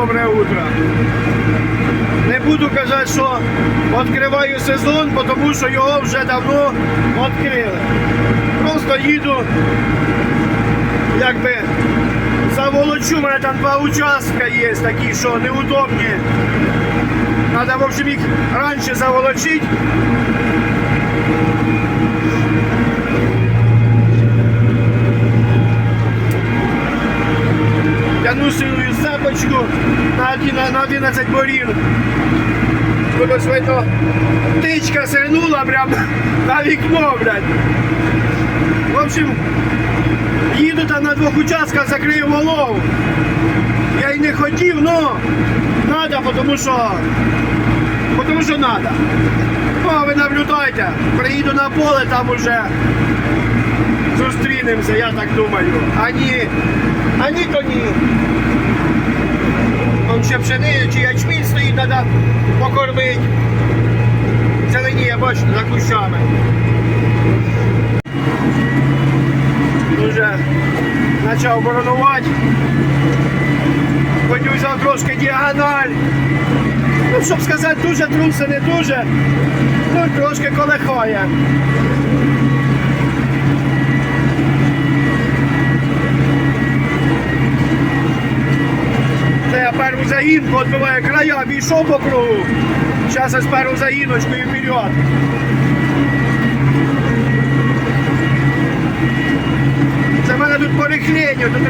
Добре утро. Не буду казати, що відкриваю сезон, тому що його вже давно відкрили. Просто їду, якби заволочу, у мене там два участка є такі, що неудобні. Треба, в общем, їх раніше заволочити. Започку на, один- на 11 борів. Ось видно, птичка сирнула прям на вікно, блядь. В общем, їду там на двох участках, закрию голову. Я й не хотів, но надо, тому що. Тому що надо. Ну, а ви наблюдайте, приїду на поле, там уже зустрінемося, я так думаю. А ні, а ні, то ні. Ще пшени чи ячмінь стоїть, треба покормити. Зеленіє, бачите, за кущами. Дуже почав боронувати. Хотів взяв трошки діагональ. Ну, щоб сказати, дуже труси, не дуже. Ну, трошки колихає. Це першу загінку відбиваю края, обійшов по кругу. Зараз з першу загіночкою вперед. Це в мене тут по рихленню, тут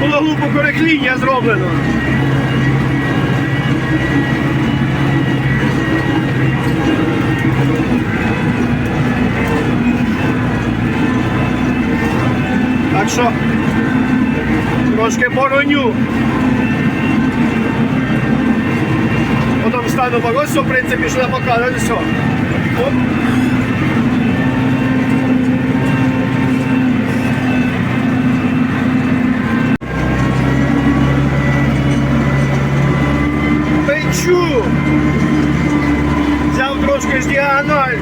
було глупо рихління зроблено. Так що трошки бороню. Потім стану по ось, в принципі, пішли показувати все. Оп. Печу! Взяв трошки з діагональ.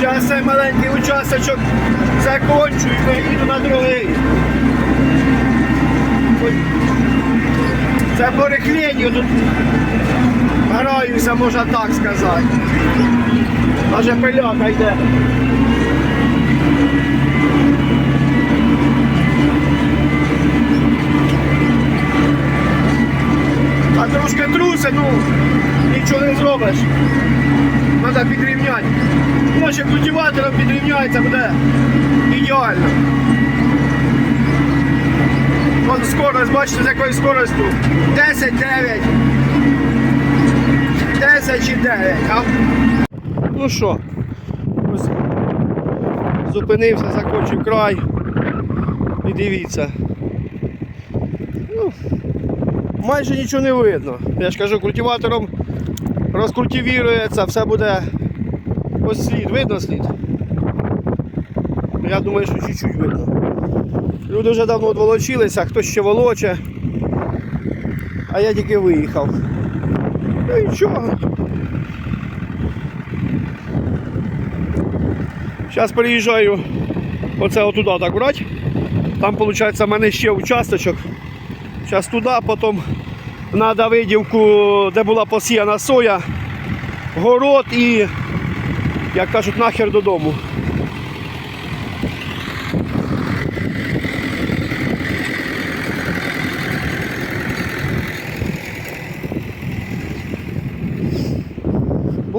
Зараз цей маленький участочок закончу і поїду на другий. Ой. Це по рихленню тут граюся, можна так сказати. Аже пиляка йде. А трошки труси, ну нічого не зробиш. Треба підрівняти. Може культиватором підрівняється, буде ідеально. Вон скорость, бачите, з якою скоростю? 10, 9. 10 чи 9. А? Ну що, зупинився, закончив край. І дивіться. Ну, майже нічого не видно. Я ж кажу, культиватором розкультивірується, все буде ось слід, видно слід. Я думаю, що чуть-чуть видно. Люди вже давно волочилися, хтось ще волоче, а я тільки виїхав. Ну нічого. Зараз переїжджаю оце отуди так брати. Там виходить в мене ще участочок. Зараз туди, потім на Давидівку, де була посіяна соя, город і, як кажуть, нахер додому.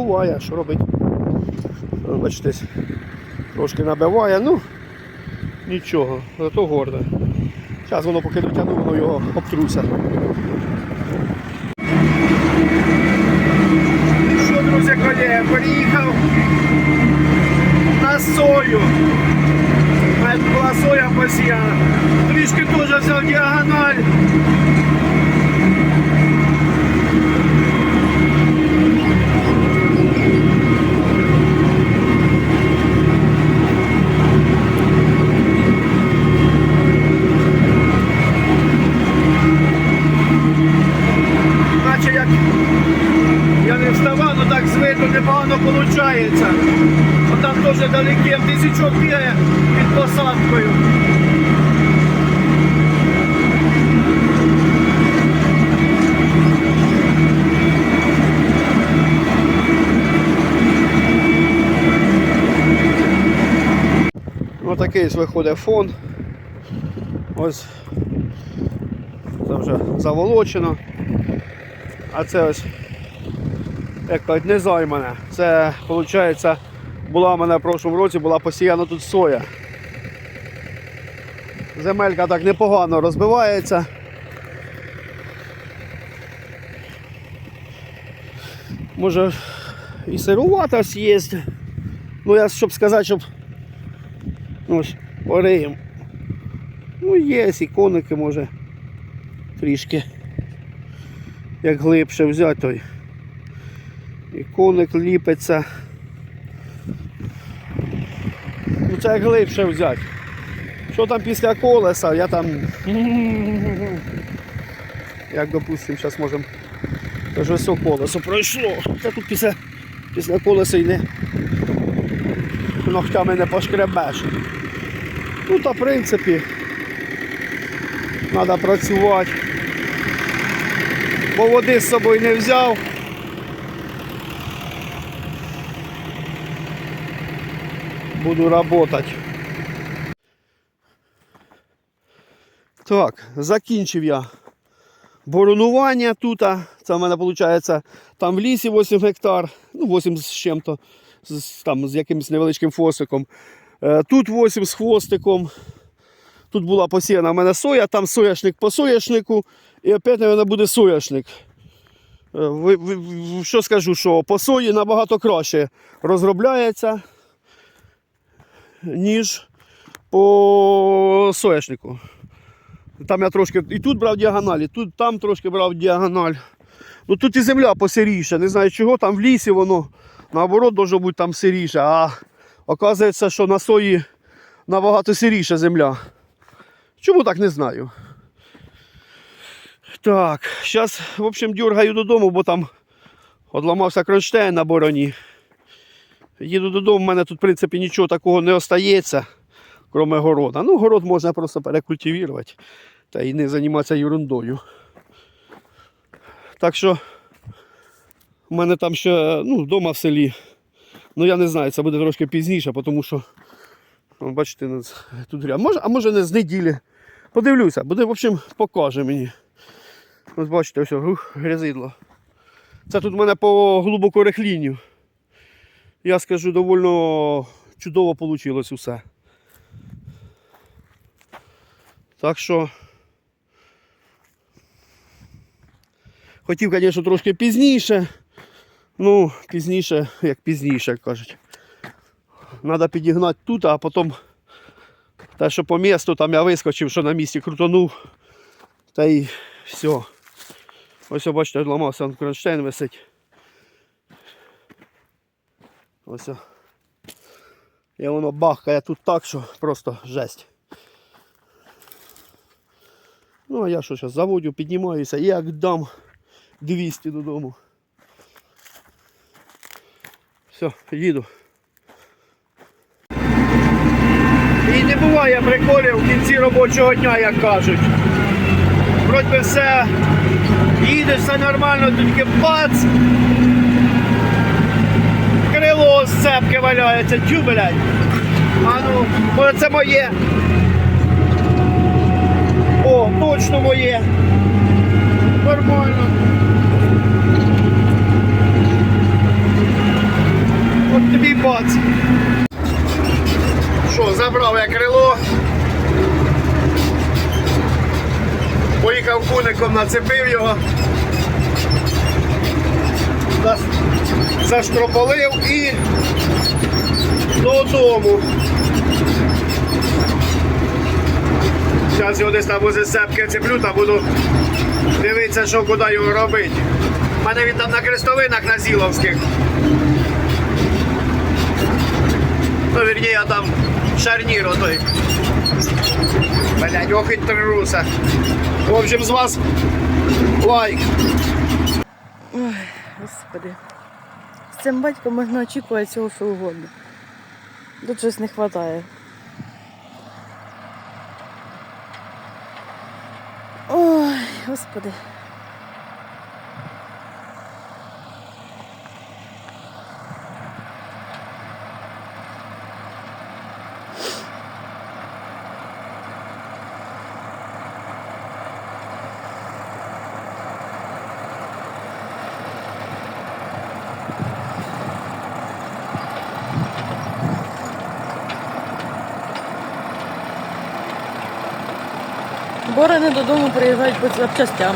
Буває, що робить. Бачите, трошки набиває, ну нічого, зато горде. Зараз воно поки дотягну, воно його обтруся. Що, друзі, колеги, приїхав на сою. У була соя посіяна. Трішки теж взяв діагональ. получается. Вот там тоже далеке тисячок бігає під посадкою. Ось такий виходить фон. Ось це вже заволочено, а це ось як кажуть, не займане. Це, виходить, була в мене в прошлому році, була посіяна тут соя. Земелька так непогано розбивається. Може і сирувата є. Ну я щоб сказати, щоб ну, ось, пориєм. Ну є і коники може трішки. Як глибше взяти той. І коник ліпиться. Ну це як глибше взяти. Що там після колеса, я там. Як допустимо, зараз можемо. Це ж ось колесо пройшло. Та тут після, після колеса йде. Ногтями не пошкребеш. Ну та в принципі треба працювати. Бо води з собою не взяв. Буду работать. Так, закінчив я боронування тут. Це в мене виходить там в лісі 8 гектар, ну 8 з чим-то, з, там, з якимось невеличким фосиком. Е, Тут 8 з хвостиком. Тут була посіяна в мене соя, там сояшник по сояшнику, і опять, мабуть, буде сояшник. Е, Що скажу, що по сої набагато краще розробляється, ніж по сояшнику. Там я трошки і тут брав діагональ, і тут там трошки брав діагональ. Ну тут і земля посиріша. Не знаю чого, там в лісі воно наоборот може бути там сиріше. А оказується, що на сої набагато сиріша земля. Чому так не знаю. Так, зараз, в общем, дергаю додому, бо там одламався кронштейн на бороні. Їду додому, в мене тут, в принципі, нічого такого не остається, крім города. Ну, город можна просто перекультивувати та і не займатися ерундою. Так що в мене там ще ну, вдома в селі. Ну я не знаю, це буде трошки пізніше, тому що ну, бачите, ну, тут грязь. Може, а може не з неділі. Подивлюся, буде, в общем, покаже мені. Ось бачите, ось ух, грязидло. Це тут в мене по глибоко рехлінню. Я скажу, довольно чудово вийшло усе. Так що. Хотів, звісно, трошки пізніше. Ну, пізніше, як пізніше, як кажуть. Треба підігнати тут, а потім те, що по місту, там я вискочив, що на місці крутанув. Та й все. Ось бачите, ламався кронштейн висить. Ось. І воно бахкає тут так, що просто жесть. Ну а я що зараз заводю, піднімаюся, як дам 200 додому. Все, їду. І не буває приколів в кінці робочого дня, як кажуть. Вроді все, їдеш, все нормально, тільки бац. Крило з цепки валяється, тю, блядь. А ну, може це моє. О, точно моє. Нормально. От тобі бац. Що, забрав я крило. Поїхав куником, нацепив його. Заштрополив і додому. Зараз його десь там возле сепки цеплю та буду дивитися, що куди його робити. У мене він там на крестовинах на Зіловських. Ну, вірні, я там шарнір отой. Блять, ох і труса. В общем, з вас лайк. Ой, господи. Цим батьком можна очікувати цього, що угодно. Тут щось не вистачає. Ой, господи. Борони додому приїжджають по запчастям.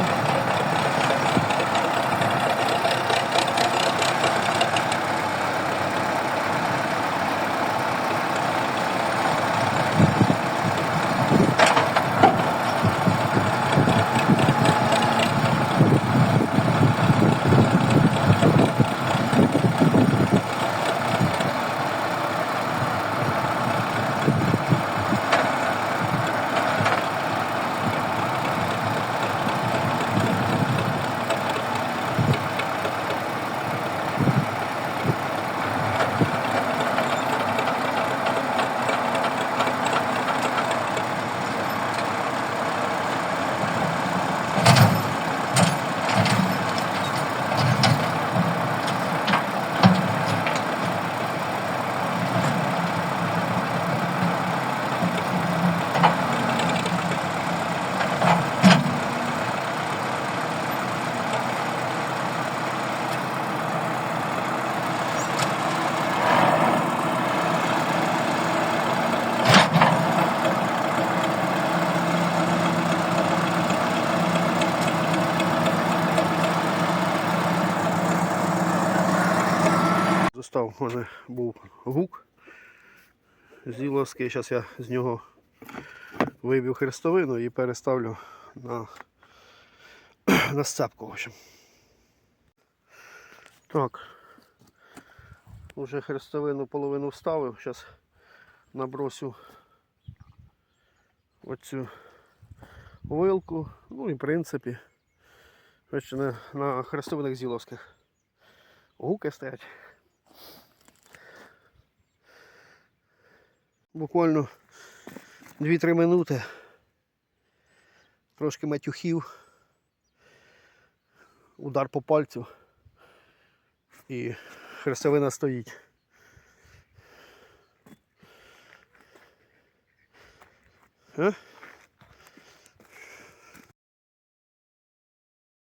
Достав у мене був гук зіловський. Зараз я з нього виб'ю хрестовину і переставлю на, на сцепку. В общем. Так. Уже хрестовину половину вставив. Зараз набросю оцю вилку. Ну і в принципі. на, на хрестовинах зіловських. Гуки стоять. Буквально 2-3 минути. Трошки матюхів. Удар по пальцю. І хрестовина стоїть. Е?